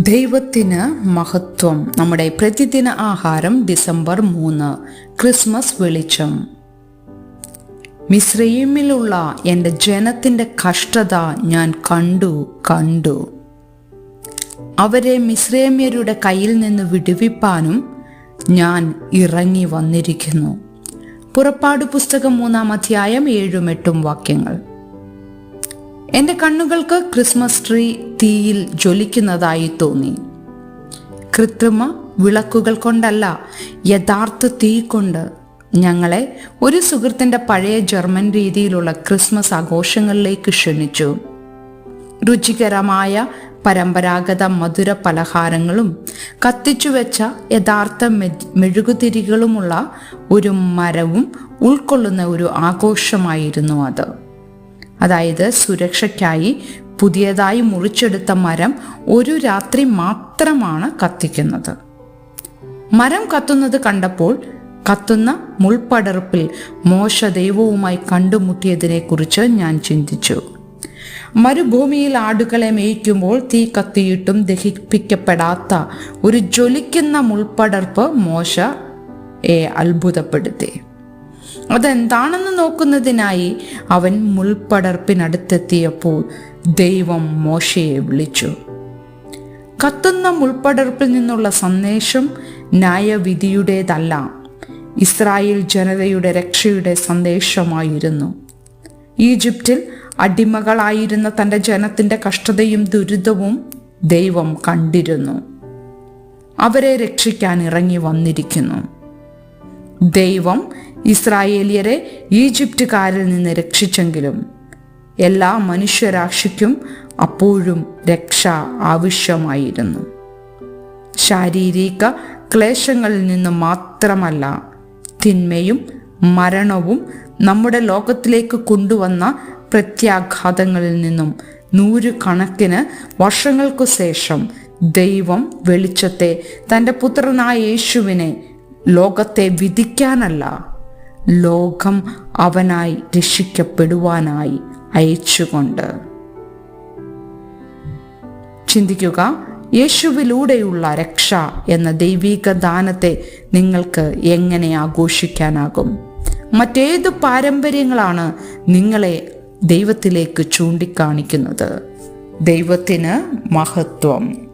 ദൈവത്തിന് മഹത്വം. നമ്മുടെ പ്രതിദിന ആഹാരം ഡിസംബർ മൂന്ന് ക്രിസ്മസ് വെളിച്ചം. മിശ്രീമിലുള്ള എന്റെ ജനത്തിന്റെ കഷ്ടത ഞാൻ കണ്ടു കണ്ടു. അവരെ മിശ്രേമ്യരുടെ കയ്യിൽ നിന്ന് വിടുവിപ്പാനും ഞാൻ ഇറങ്ങി വന്നിരിക്കുന്നു. പുറപ്പാട് പുസ്തകം മൂന്നാം അധ്യായം ഏഴും എട്ടും വാക്യങ്ങൾ. എന്റെ കണ്ണുകൾക്ക് ക്രിസ്മസ് ട്രീ തീയിൽ ജ്വലിക്കുന്നതായി തോന്നി. കൃത്രിമ വിളക്കുകൾ കൊണ്ടല്ല യഥാർത്ഥ തീ കൊണ്ട് ഞങ്ങളെ ഒരു സുഹൃത്തിന്റെ പഴയ ജർമ്മൻ രീതിയിലുള്ള ക്രിസ്മസ് ആഘോഷങ്ങളിലേക്ക് ക്ഷണിച്ചു. രുചികരമായ പരമ്പരാഗത മധുര പലഹാരങ്ങളും കത്തിച്ചു വെച്ച യഥാർത്ഥ മെഴുകുതിരികളുമുള്ള ഒരു മരവും ഉൾക്കൊള്ളുന്ന ഒരു ആഘോഷമായിരുന്നു അത്. അതായത് സുരക്ഷയ്ക്കായി പുതിയതായി മുറിച്ചെടുത്ത മരം ഒരു രാത്രി മാത്രമാണ് കത്തിക്കുന്നത്. മരം കത്തുന്നത് കണ്ടപ്പോൾ കത്തുന്ന മുൾപടർപ്പിൽ മോശ ദൈവവുമായി കണ്ടുമുട്ടിയതിനെക്കുറിച്ച് ഞാൻ ചിന്തിച്ചു. മരുഭൂമിയിൽ ആടുകളെ മേയ്ക്കുമ്പോൾ തീ കത്തിയിട്ടും ദഹിപ്പിക്കപ്പെടാത്ത ഒരു ജ്വലിക്കുന്ന മുൾപടർപ്പ് മോശ അത്ഭുതപ്പെടുത്തി. അതെന്താണെന്ന് നോക്കുന്നതിനായി അവൻ മുൾപടർപ്പിനടുത്തെത്തിയപ്പോൾ ദൈവം മോശയെ വിളിച്ചു. കത്തുന്ന മുൾപടർപ്പിൽ നിന്നുള്ള സന്ദേശം ന്യായവിധിയുടേതല്ല ഇസ്രായേൽ ജനതയുടെ രക്ഷയുടെ സന്ദേശമായിരുന്നു. ഈജിപ്തിൽ അടിമകളായിരുന്ന തന്റെ ജനത്തിന്റെ കഷ്ടതയും ദുരിതവും ദൈവം കണ്ടിരുന്നു. അവരെ രക്ഷിക്കാൻ ഇറങ്ങി വന്നിരിക്കുന്നു. ദൈവം ഇസ്രായേലിയരെ ഈജിപ്തുകാരിൽ നിന്ന് രക്ഷിച്ചെങ്കിലും എല്ലാ മനുഷ്യരാശിക്കും അപ്പോഴും രക്ഷ ആവശ്യമായിരുന്നു. ശാരീരിക ക്ലേശങ്ങളിൽ നിന്ന് മാത്രമല്ല തിന്മയും മരണവും നമ്മുടെ ലോകത്തിലേക്ക് കൊണ്ടുവന്ന പ്രത്യാഘാതങ്ങളിൽ നിന്നും നൂറുകണക്കിന് വർഷങ്ങൾക്കു ശേഷം ദൈവം വെളിച്ചത്തെ തന്റെ പുത്രനായ യേശുവിനെ ലോകത്തെ വിധിക്കാനല്ല ലോകം അവനായി രക്ഷിക്കപ്പെടുവാനായി അയച്ചുകൊണ്ട്. ചിന്തിക്കുക യേശുവിലൂടെയുള്ള രക്ഷ എന്ന ദൈവിക ദാനത്തെ നിങ്ങൾക്ക് എങ്ങനെ ആഘോഷിക്കാനാകും? മറ്റേത് പാരമ്പര്യങ്ങളാണ് നിങ്ങളെ ദൈവത്തിലേക്ക് ചൂണ്ടിക്കാണിക്കുന്നത്. ദൈവത്തിന് മഹത്വം.